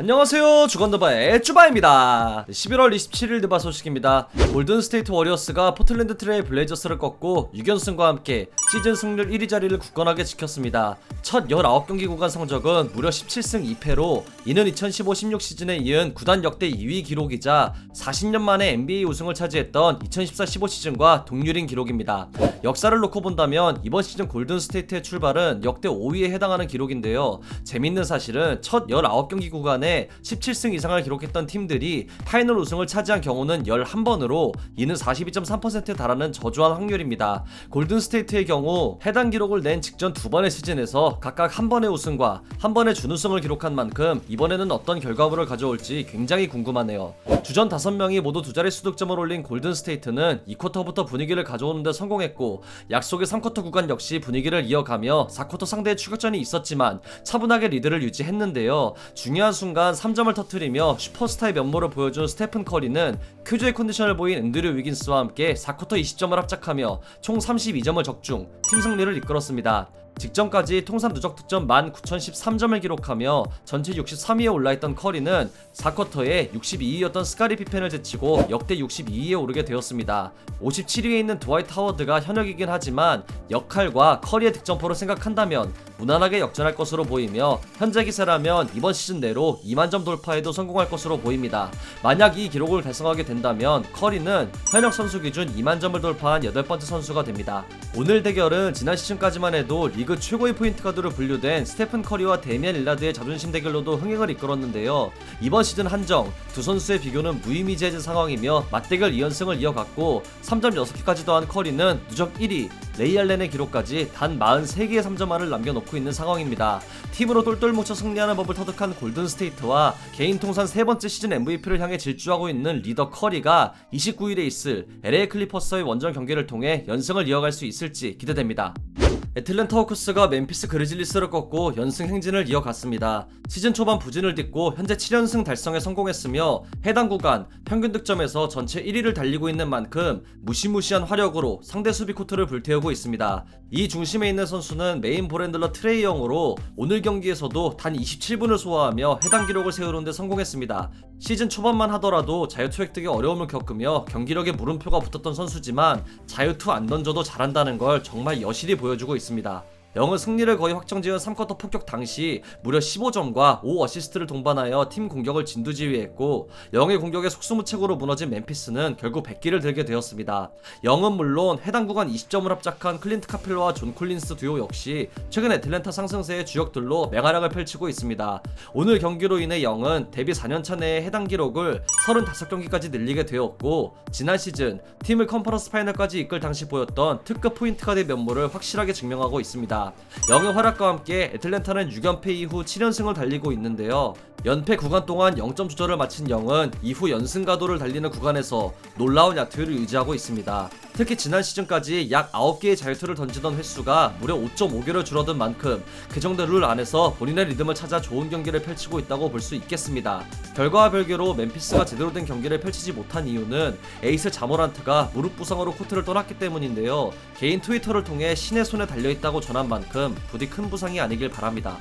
안녕하세요. 주건더바의 쭈바입니다. 11월 27일 드바 소식입니다. 골든스테이트 워리어스가 포틀랜드 트레일 블레이저스를 꺾고 6연승과 함께 시즌 승률 1위 자리를 굳건하게 지켰습니다. 첫 19경기 구간 성적은 무려 17승 2패로 이는 2015-16 시즌에 이은 구단 역대 2위 기록이자 40년 만에 NBA 우승을 차지했던 2014-15 시즌과 동률인 기록입니다. 역사를 놓고 본다면 이번 시즌 골든스테이트의 출발은 역대 5위에 해당하는 기록인데요. 재밌는 사실은 첫 19경기 구간에 17승 이상을 기록했던 팀들이 파이널 우승을 차지한 경우는 11번으로 이는 42.3%에 달하는 저조한 확률입니다. 골든스테이트의 경우 해당 기록을 낸 직전 두 번의 시즌에서 각각 한 번의 우승과 한 번의 준우승을 기록한 만큼 이번에는 어떤 결과물을 가져올지 굉장히 궁금하네요. 주전 5명이 모두 두 자리 수득점을 올린 골든스테이트는 2쿼터부터 분위기를 가져오는데 성공했고 약속의 3쿼터 구간 역시 분위기를 이어가며 4쿼터 상대의 추격전이 있었지만 차분하게 리드를 유지했는데요. 중요한 순간 3점을 터트리며 슈퍼스타의 면모를 보여준 스테픈 커리는 큐즈의 컨디션을 보인 앤드류 위긴스와 함께 4쿼터 20점을 합작하며 총 32점을 적중 팀 승리를 이끌었습니다. 직전까지 통산 누적 득점 19,013점을 기록하며 전체 63위에 올라있던 커리는 4쿼터에 62위였던 스카리 피펜을 제치고 역대 62위에 오르게 되었습니다. 57위에 있는 드와이트 하워드가 현역이긴 하지만 역할과 커리의 득점포를 생각한다면 무난하게 역전할 것으로 보이며 현재 기세라면 이번 시즌 내로 2만 점 돌파에도 성공할 것으로 보입니다. 만약 이 기록을 달성하게 된다면 커리는 현역 선수 기준 2만 점을 돌파한 8번째 선수가 됩니다. 오늘 대결은 지난 시즌까지만 해도 리그 최고의 포인트 가드로 분류된 스테픈 커리와 데미안 릴라드의 자존심 대결로도 흥행을 이끌었는데요. 이번 시즌 한정 두 선수의 비교는 무의미지해진 상황이며 맞대결 2연승을 이어갔고 3점 6개까지 더한 커리는 누적 1위, 레이 알렌의 기록까지 단 43개의 3점만을 남겨놓고 있는 상황입니다. 팀으로 똘똘 뭉쳐 승리하는 법을 터득한 골든 스테이트와 개인 통산 세 번째 시즌 MVP를 향해 질주하고 있는 리더 커리가 29일에 있을 LA 클리퍼스의 원정 경기를 통해 연승을 이어갈 수 있을지 기대됩니다. 애틀랜타 호크스가 멤피스 그리즐리스를 꺾고 연승 행진을 이어갔습니다. 시즌 초반 부진을 딛고 현재 7연승 달성에 성공했으며 해당 구간 평균 득점에서 전체 1위를 달리고 있는 만큼 무시무시한 화력으로 상대 수비 코트를 불태우고 있습니다. 이 중심에 있는 선수는 메인 볼핸들러 트레이 영으로 오늘 경기에서도 단 27분을 소화하며 해당 기록을 세우는 데 성공했습니다. 시즌 초반만 하더라도 자유투 획득에 어려움을 겪으며 경기력에 물음표가 붙었던 선수지만 자유투 안 던져도 잘한다는 걸 정말 여실히 보여주고 있습니다. 영은 승리를 거의 확정지은 3쿼터 폭격 당시 무려 15점과 5어시스트를 동반하여 팀 공격을 진두지휘했고 영의 공격에 속수무책으로 무너진 멤피스는 결국 100기를 들게 되었습니다. 영은 물론 해당 구간 20점을 합작한 클린트 카펠러와 존 콜린스 듀오 역시 최근 애틀랜타 상승세의 주역들로 맹활약을 펼치고 있습니다. 오늘 경기로 인해 영은 데뷔 4년차 내에 해당 기록을 35경기까지 늘리게 되었고 지난 시즌 팀을 컨퍼런스 파이널까지 이끌 당시 보였던 특급 포인트 가드의 면모를 확실하게 증명하고 있습니다. 영의 활약과 함께 애틀랜타는 6연패 이후 7연승을 달리고 있는데요. 연패 구간 동안 0점 조절을 마친 영은 이후 연승 가도를 달리는 구간에서 놀라운 야투를 유지하고 있습니다. 특히 지난 시즌까지 약 9개의 자유투를 던지던 횟수가 무려 5.5개로 줄어든 만큼 그 정도 룰 안에서 본인의 리듬을 찾아 좋은 경기를 펼치고 있다고 볼 수 있겠습니다. 결과와 별개로 멤피스가 제대로 된 경기를 펼치지 못한 이유는 에이스 자모란트가 무릎 부상으로 코트를 떠났기 때문인데요. 개인 트위터를 통해 신의 손에 달려있다고 전한 만큼 부디 큰 부상이 아니길 바랍니다.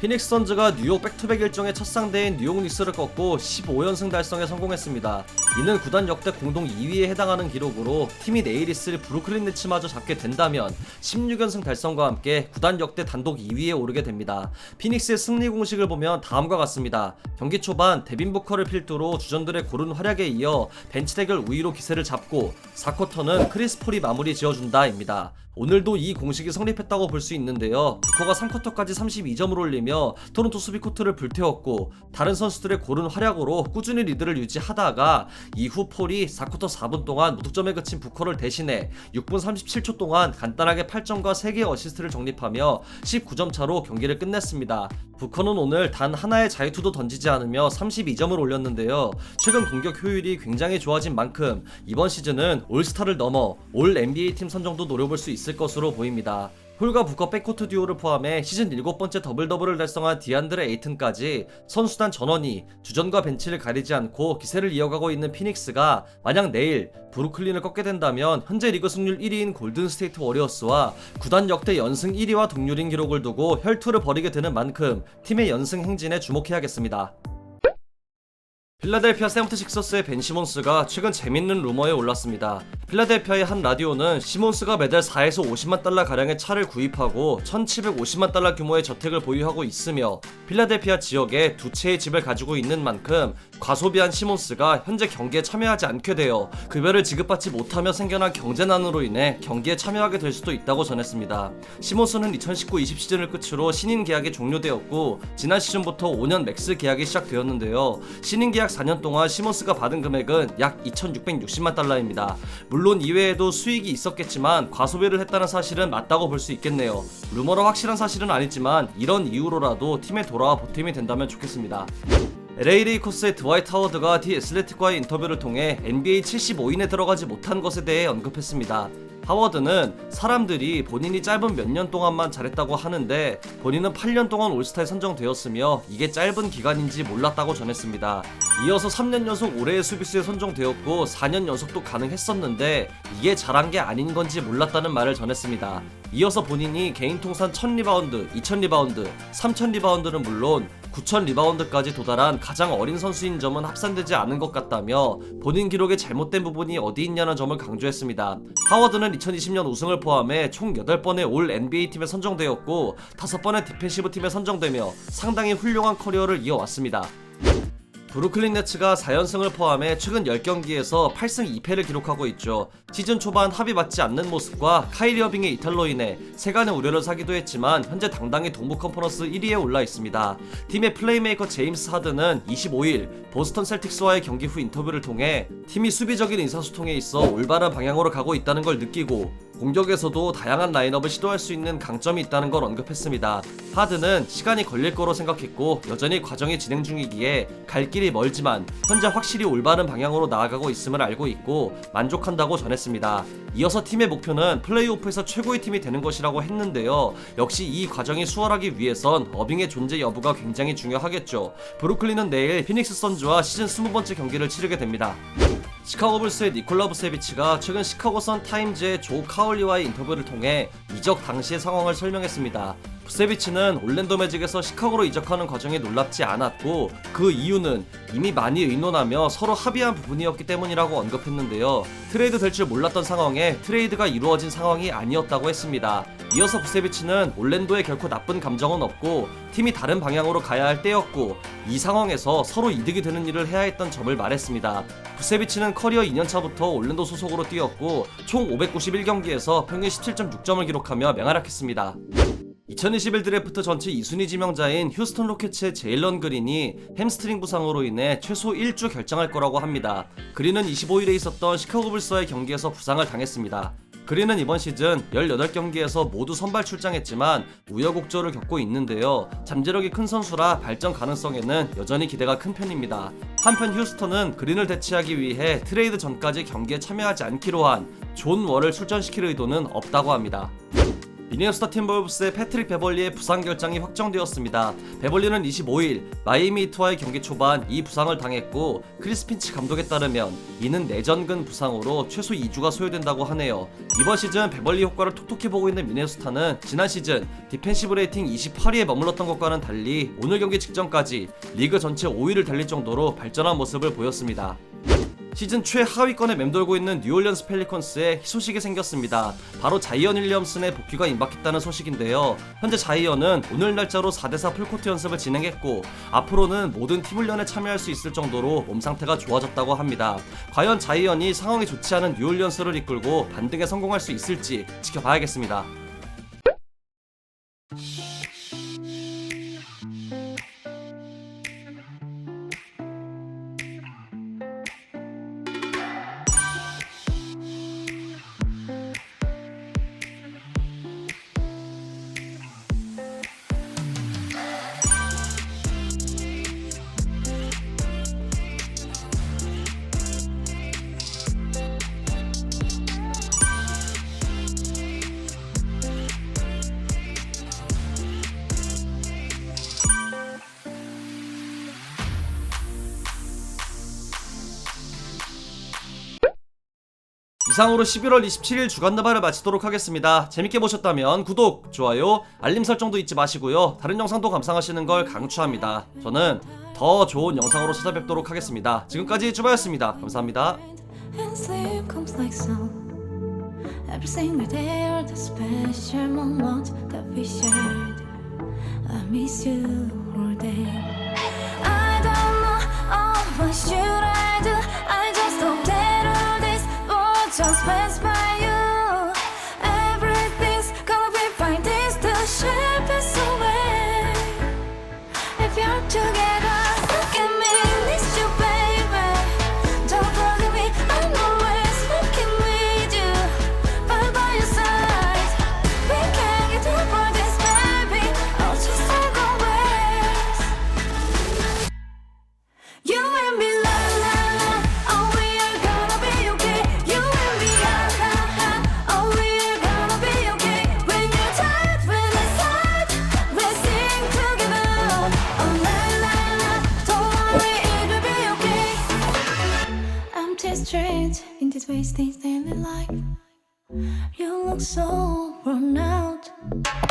피닉스 선즈가 뉴욕 백투백 일정의 첫 상대인 뉴욕 닉스를 꺾고 15연승 달성에 성공했습니다. 이는 구단 역대 공동 2위에 해당하는 기록으로 팀이 있을 브루클린 네츠마저 잡게 된다면 16연승 달성과 함께 구단 역대 단독 2위에 오르게 됩니다. 피닉스의 승리 공식을 보면 다음과 같습니다. 경기 초반 데빈 부커를 필두로 주전들의 고른 활약에 이어 벤치 대결 우위로 기세를 잡고 4쿼터는 크리스 폴이 마무리 지어준다입니다. 오늘도 이 공식이 성립했다고 볼 수 있는데요. 부커가 3쿼터까지 32점을 올리며 토론토 수비 코트를 불태웠고 다른 선수들의 고른 활약으로 꾸준히 리드를 유지하다가 이후 폴이 4쿼터 4분 동안 무득점에 그친 부커를 대신해 6분 37초 동안 간단하게 8점과 3개의 어시스트를 정립하며 19점 차로 경기를 끝냈습니다. 부커는 오늘 단 하나의 자유투도 던지지 않으며 32점을 올렸는데요. 최근 공격 효율이 굉장히 좋아진 만큼 이번 시즌은 올스타를 넘어 올 NBA 팀 선정도 노려볼 수 있을 것으로 보입니다. 홀과 부커 백코트 듀오를 포함해 시즌 7번째 더블 더블을 달성한 디안드레 에이튼까지 선수단 전원이 주전과 벤치를 가리지 않고 기세를 이어가고 있는 피닉스가 만약 내일 브루클린을 꺾게 된다면 현재 리그 승률 1위인 골든 스테이트 워리어스와 구단 역대 연승 1위와 동률인 기록을 두고 혈투를 벌이게 되는 만큼 팀의 연승 행진에 주목해야겠습니다. 필라델피아 세븐티식서스의 벤 시몬스가 최근 재밌는 루머에 올랐습니다. 필라델피아의 한 라디오는 시몬스가 매달 4에서 50만 달러 가량의 차를 구입하고 1,750만 달러 규모의 저택을 보유하고 있으며 필라델피아 지역에 두 채의 집을 가지고 있는 만큼 과소비한 시몬스가 현재 경기에 참여하지 않게 되어 급여를 지급받지 못하며 생겨난 경제난으로 인해 경기에 참여하게 될 수도 있다고 전했습니다. 시몬스는 2019-20 시즌을 끝으로 신인 계약이 종료되었고 지난 시즌부터 5년 맥스 계약이 시작되었는데요. 신인 계약 4년 동안 시몬스가 받은 금액은 약 2,660만 달러입니다. 물론 이외에도 수익이 있었겠지만 과소비를 했다는 사실은 맞다고 볼 수 있겠네요. 루머로 확실한 사실은 아니지만 이런 이유로라도 팀에 돌아와 보탬이 된다면 좋겠습니다. LA 레이커스의 드와이트 하워드가 디 애슬레틱과의 인터뷰를 통해 NBA 75인에 들어가지 못한 것에 대해 언급했습니다. 하워드는 사람들이 본인이 짧은 몇 년 동안만 잘했다고 하는데 본인은 8년 동안 올스타에 선정되었으며 이게 짧은 기간인지 몰랐다고 전했습니다. 이어서 3년 연속 올해의 수비수에 선정되었고 4년 연속도 가능했었는데 이게 잘한 게 아닌 건지 몰랐다는 말을 전했습니다. 이어서 본인이 개인 통산 1000리바운드, 2000리바운드, 3000리바운드는 물론 9,000 리바운드까지 도달한 가장 어린 선수인 점은 합산되지 않은 것 같다며 본인 기록에 잘못된 부분이 어디 있냐는 점을 강조했습니다. 하워드는 2020년 우승을 포함해 총 8번의 올 NBA 팀에 선정되었고 5번의 디펜시브 팀에 선정되며 상당히 훌륭한 커리어를 이어왔습니다. 브루클린 네츠가 4연승을 포함해 최근 10경기에서 8승 2패를 기록하고 있죠. 시즌 초반 합이 맞지 않는 모습과 카이리 어빙의 이탈로 인해 세간의 우려를 사기도 했지만 현재 당당히 동부 컨퍼런스 1위에 올라 있습니다. 팀의 플레이메이커 제임스 하드는 25일 보스턴 셀틱스와의 경기 후 인터뷰를 통해 팀이 수비적인 의사소통에 있어 올바른 방향으로 가고 있다는 걸 느끼고 공격에서도 다양한 라인업을 시도할 수 있는 강점이 있다는 걸 언급했습니다. 하드는 시간이 걸릴 거로 생각했고 여전히 과정이 진행 중이기에 갈 길이 멀지만 현재 확실히 올바른 방향으로 나아가고 있음을 알고 있고 만족한다고 전했습니다. 이어서 팀의 목표는 플레이오프에서 최고의 팀이 되는 것이라고 했는데요. 역시 이 과정이 수월하기 위해선 어빙의 존재 여부가 굉장히 중요하겠죠. 브루클린은 내일 피닉스 선즈와 시즌 20번째 경기를 치르게 됩니다. 시카고 불스의 니콜라 부세비치가 최근 시카고 선 타임즈의 조 카울리와의 인터뷰를 통해 이적 당시의 상황을 설명했습니다. 부세비치는 올랜도 매직에서 시카고로 이적하는 과정이 놀랍지 않았고 그 이유는 이미 많이 의논하며 서로 합의한 부분이었기 때문이라고 언급했는데요. 트레이드 될 줄 몰랐던 상황에 트레이드가 이루어진 상황이 아니었다고 했습니다. 이어서 부세비치는 올랜도에 결코 나쁜 감정은 없고 팀이 다른 방향으로 가야 할 때였고 이 상황에서 서로 이득이 되는 일을 해야 했던 점을 말했습니다. 부세비치는 커리어 2년차부터 올랜도 소속으로 뛰었고 총 591경기에서 평균 17.6점을 기록하며 맹활약했습니다. 2021 드래프트 전체 2순위 지명자인 휴스턴 로켓츠의 제일런 그린이 햄스트링 부상으로 인해 최소 1주 결장할 거라고 합니다. 그린은 25일에 있었던 시카고 불스와의 경기에서 부상을 당했습니다. 그린은 이번 시즌 18경기에서 모두 선발 출장했지만 우여곡절을 겪고 있는데요. 잠재력이 큰 선수라 발전 가능성에는 여전히 기대가 큰 편입니다. 한편 휴스턴은 그린을 대체하기 위해 트레이드 전까지 경기에 참여하지 않기로 한 존 월을 출전시킬 의도는 없다고 합니다. 미네소타 팀볼브스의 패트릭 베벌리의 부상 결장이 확정되었습니다. 베벌리는 25일 마이애미 히트와의 경기 초반 이 부상을 당했고 크리스 핀치 감독에 따르면 이는 내전근 부상으로 최소 2주가 소요된다고 하네요. 이번 시즌 베벌리 효과를 톡톡히 보고 있는 미네소타는 지난 시즌 디펜시브 레이팅 28위에 머물렀던 것과는 달리 오늘 경기 직전까지 리그 전체 5위를 달릴 정도로 발전한 모습을 보였습니다. 시즌 최하위권에 맴돌고 있는 뉴올리언스 펠리컨스에 희소식이 생겼습니다. 바로 자이언 윌리엄슨의 복귀가 임박했다는 소식인데요. 현재 자이언은 오늘 날짜로 4대4 풀코트 연습을 진행했고 앞으로는 모든 팀 훈련에 참여할 수 있을 정도로 몸 상태가 좋아졌다고 합니다. 과연 자이언이 상황이 좋지 않은 뉴올리언스를 이끌고 반등에 성공할 수 있을지 지켜봐야겠습니다. 이상으로 11월 27일 주간 드바를 마치도록 하겠습니다. 재밌게 보셨다면 구독, 좋아요, 알림 설정도 잊지 마시고요. 다른 영상도 감상하시는 걸 강추합니다. 저는 더 좋은 영상으로 찾아뵙도록 하겠습니다. 지금까지 쭈바였습니다. 감사합니다. I miss you all day. I don't know oh, what should I 这个 So worn out.